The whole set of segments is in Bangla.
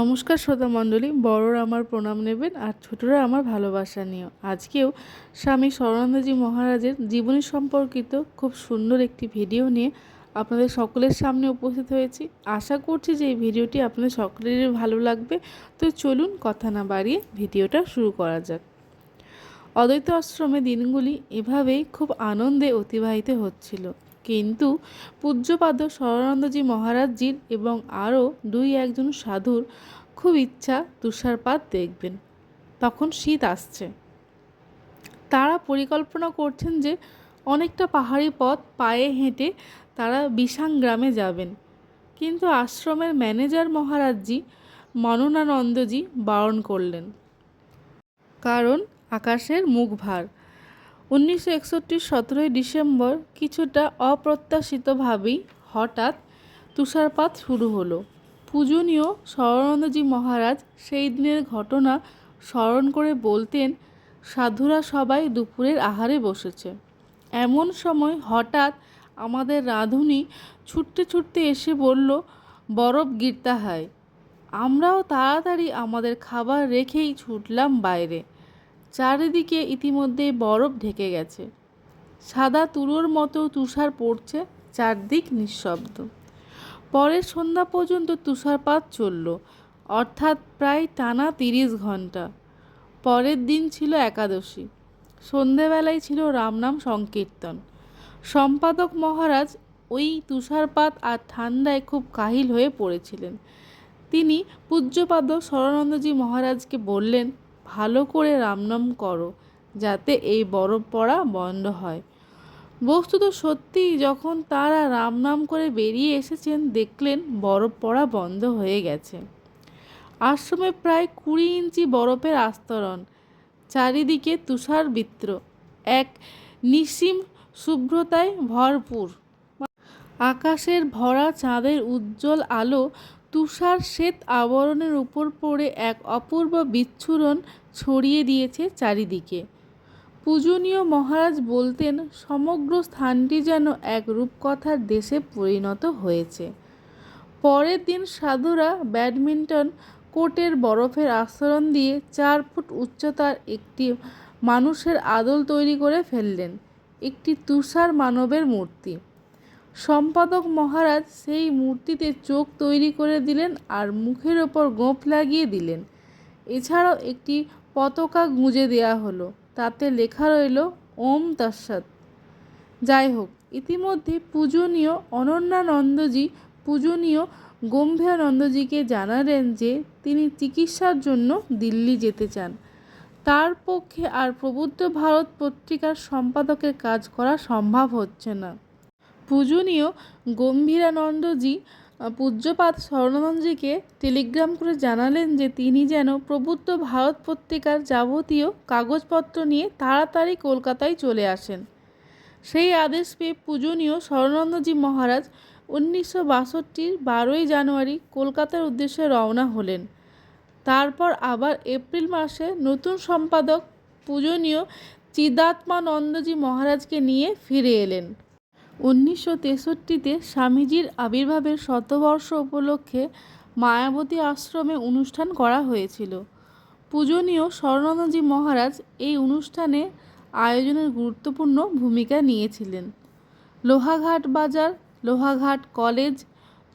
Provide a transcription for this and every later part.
নমস্কার শ্রোতা মণ্ডলী, বড়রা আমার প্রণাম নেবেন আর ছোটরা আমার ভালোবাসা নিও আজকেও স্বামী সরনানন্দজি মহারাজের জীবনী সম্পর্কিত খুব সুন্দর একটি ভিডিও নিয়ে আপনাদের সকলের সামনে উপস্থিত হয়েছি। আশা করছি যে এই ভিডিওটি আপনাদের সকলেরই ভালো লাগবে। তো চলুন কথা না বাড়িয়ে ভিডিওটা শুরু করা যাক। অদ্বৈত আশ্রমে দিনগুলি এভাবেই খুব আনন্দে অতিবাহিত হচ্ছিল। কিন্তু পূজ্যপাদ সরানন্দজি মহারাজজির এবং আরও দুই একজন সাধুর খুব ইচ্ছা তুষারপাত দেখবেন। তখন শীত আসছে। তারা পরিকল্পনা করছেন যে অনেকটা পাহাড়ি পথ পায়ে হেঁটে তারা বিশাং গ্রামে যাবেন। কিন্তু আশ্রমের ম্যানেজার মহারাজজি মননানন্দজি বারণ করলেন। কারণ আকাশের মুখ ভার উনিশশো একষট্টির সতেরোই ডিসেম্বর কিছুটা অপ্রত্যাশিতভাবেই হঠাৎ তুষারপাত শুরু হলো। পূজনীয় সরণানন্দজি মহারাজ সেই দিনের ঘটনা স্মরণ করে বলতেন, সাধুরা সবাই দুপুরের আহারে বসেছে। এমন সময় হঠাৎ আমাদের রাঁধুনি ছুটতে ছুটতে এসে বলল, বরফ গিরতা হয় আমরাও তাড়াতাড়ি আমাদের খাবার রেখেই ছুটলাম বাইরে। চারিদিকে ইতিমধ্যে বরফ ঢেকে গেছে। সাদা তুলোর মতো তুষার পড়ছে, চারদিক নিঃশব্দ। পরের সন্ধ্যা পর্যন্ত তুষারপাত চলল, অর্থাৎ প্রায় টানা তিরিশ ঘণ্টা পরের দিন ছিল একাদশী। সন্ধেবেলায় ছিল রামনাম সংকীর্তন। সম্পাদক মহারাজ ওই তুষারপাত আর ঠান্ডায় খুব কাহিল হয়ে পড়েছিলেন। তিনি পূজ্যপাদ সরানন্দজি মহারাজকে বললেন ভালো করে রামনাম করো, যাতে এই বরফ পড়া বন্ধ হয়। বস্তুত সত্যিই, যখন তারা রামনাম করে বেরিয়ে এসেছেন, দেখলেন বরফ পড়া বন্ধ হয়ে গেছে। আশ্রমে প্রায় কুড়ি ইঞ্চি বরফের আস্তরণ, চারিদিকে তুষার বিত্র, এক নিসীম শুভ্রতায় ভরপুর। আকাশের ভরা চাঁদের উজ্জ্বল আলো তুষার শ্বেত আবরণের উপর পড়ে এক অপূর্ব বিচ্ছুরণ ছড়িয়ে দিয়েছে চারিদিকে। পূজনীয় মহারাজ বলতেন, সমগ্র স্থানটি যেন এক রূপকথার দেশে পরিণত হয়েছে। পরের দিন সাধুরা ব্যাডমিন্টন কোর্টের বরফের আস্তরণ দিয়ে চার ফুট উচ্চতার একটি মানুষের আদল তৈরি করে ফেললেন, একটি তুষার মানবের মূর্তি। সম্পাদক মহারাজ সেই মূর্তিতে চোখ তৈরি করে দিলেন আর মুখের ওপর গোঁফ লাগিয়ে দিলেন। এছাড়াও একটি পতাকা গুঁজে দেওয়া হলো, তাতে লেখা রইল, ওম তৎসৎ। যাই হোক, ইতিমধ্যে পূজনীয় অনন্যানন্দজি পূজনীয় গম্ভীরানন্দজিকে জানালেন যে তিনি চিকিৎসার জন্য দিল্লি যেতে চান। তার পক্ষে আর প্রবুদ্ধ ভারত পত্রিকার সম্পাদকের কাজ করা সম্ভব হচ্ছে না। পূজনীয় গম্ভীরানন্দজি পূজ্যপাত স্বর্ণানন্দজিকে টেলিগ্রাম করে জানালেন যে তিনি যেন প্রবুদ্ধ ভারত পত্রিকার যাবতীয় কাগজপত্র নিয়ে তাড়াতাড়ি কলকাতায় চলে আসেন। সেই আদেশ পেয়ে পূজনীয় স্বর্ণানন্দজি মহারাজ উনিশশো বাষট্টির বারোই জানুয়ারি কলকাতার উদ্দেশ্যে রওনা হলেন। তারপর আবার এপ্রিল মাসে নতুন সম্পাদক পূজনীয় চিদাত্মানন্দজি মহারাজকে নিয়ে ফিরে এলেন। উনিশশো তেষট্টিতে স্বামীজির আবির্ভাবের শতবর্ষ উপলক্ষে মায়াবতী আশ্রমে অনুষ্ঠান করা হয়েছিল। পূজনীয় স্বর্ণানন্দজি মহারাজ এই অনুষ্ঠানে আয়োজনের গুরুত্বপূর্ণ ভূমিকা নিয়েছিলেন। লোহাঘাট বাজার, লোহাঘাট কলেজ,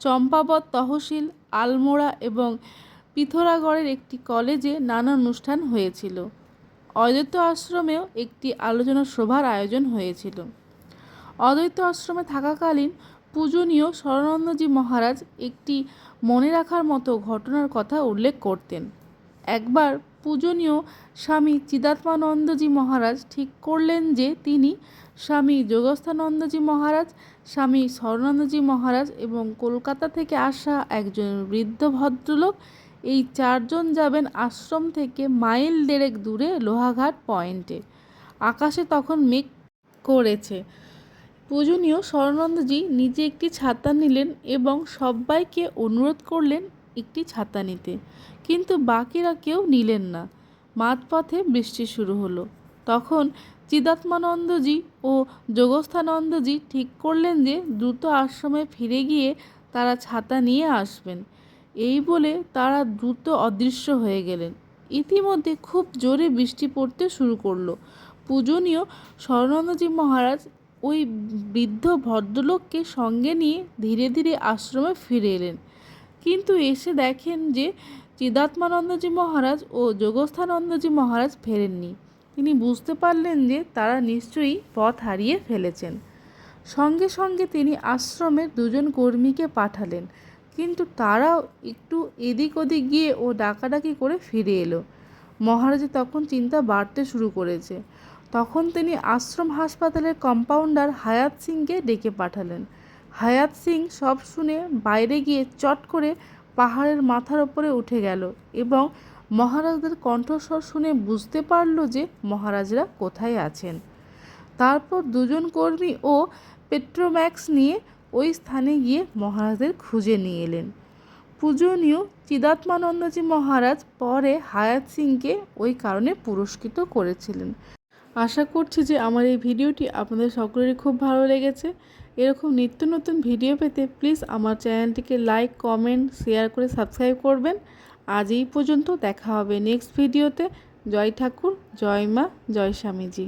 চম্পাবত তহসিল, আলমোড়া এবং পিথোরাগড়ের একটি কলেজে নানা অনুষ্ঠান হয়েছিল। অযোধ্যা আশ্রমেও একটি আলোচনা সভার আয়োজন হয়েছিল। অদ্বৈত আশ্রমে থাকাকালীন পূজনীয় স্বরানন্দজি মহারাজ একটি মনে রাখার মতো ঘটনার কথা উল্লেখ করতেন। একবার পূজনীয় স্বামী চিদাত্মানন্দজি মহারাজ ঠিক করলেন যে তিনি স্বামী যোগস্থানন্দজি মহারাজ, স্বামী স্বর্ণানন্দজি মহারাজ এবং কলকাতা থেকে আসা একজন বৃদ্ধ ভদ্রলোক, এই চারজন যাবেন আশ্রম থেকে মাইল দেড়েক দূরে লোহাঘাট পয়েন্টে। আকাশে তখন মেঘ করেছে। পূজনীয় স্বর্ণানন্দজি নিজে একটি ছাতা নিলেন এবং সবাইকে অনুরোধ করলেন একটি ছাতা নিতে। কিন্তু বাকিরা কেউ নিলেন না। মাঝপথে বৃষ্টি শুরু হলো। তখন চিদাত্মানন্দজি ও যোগস্থানন্দজি ঠিক করলেন যে দ্রুত আশ্রমে ফিরে গিয়ে তারা ছাতা নিয়ে আসবেন। এই বলে তারা দ্রুত অদৃশ্য হয়ে গেলেন। ইতিমধ্যে খুব জোরে বৃষ্টি পড়তে শুরু করল। পূজনীয় স্বর্ণানন্দজি মহারাজ ওই বৃদ্ধ ভদ্রলোককে সঙ্গে নিয়ে ধীরে ধীরে আশ্রমে ফিরে এলেন। কিন্তু এসে দেখেন যে চিদাত্মানন্দজি মহারাজ ও যোগস্থানন্দজি মহারাজ ফেরেননি। তিনি বুঝতে পারলেন যে তারা নিশ্চয়ই পথ হারিয়ে ফেলেছেন। সঙ্গে সঙ্গে তিনি আশ্রমের দুজন কর্মীকে পাঠালেন। কিন্তু তারাও একটু এদিক ওদিক গিয়ে ও ডাকাডাকি করে ফিরে এলো। মহারাজের তখন চিন্তা বাড়তে শুরু করেছে। তখন তিনি আশ্রম হাসপাতালের কম্পাউন্ডার হায়াত সিংকে ডেকে পাঠালেন। হায়াত সিং সব শুনে বাইরে গিয়ে চট করে পাহাড়ের মাথার ওপরে উঠে গেল এবং মহারাজদের কণ্ঠস্বর শুনে বুঝতে পারল যে মহারাজরা কোথায় আছেন। তারপর দুজন কর্মী ও পেট্রোম্যাক্স নিয়ে ওই স্থানে গিয়ে মহারাজদের খুঁজে নিয়ে এলেন। পূজনীয় চিদাত্মানন্দজি মহারাজ পরে হায়াত সিংকে ওই কারণে পুরস্কৃত করেছিলেন। আশা করছি যে আমার এই ভিডিওটি আপনাদের সকলেরই খুব ভালো লেগেছে। এরকম নিত্য নতুন ভিডিও পেতে প্লিজ আমার চ্যানেলটিকে লাইক, কমেন্ট, শেয়ার করে সাবস্ক্রাইব করবেন। আজ এই পর্যন্ত দেখা হবে নেক্সট ভিডিওতে। জয় ঠাকুর, জয় মা, জয় স্বামীজি।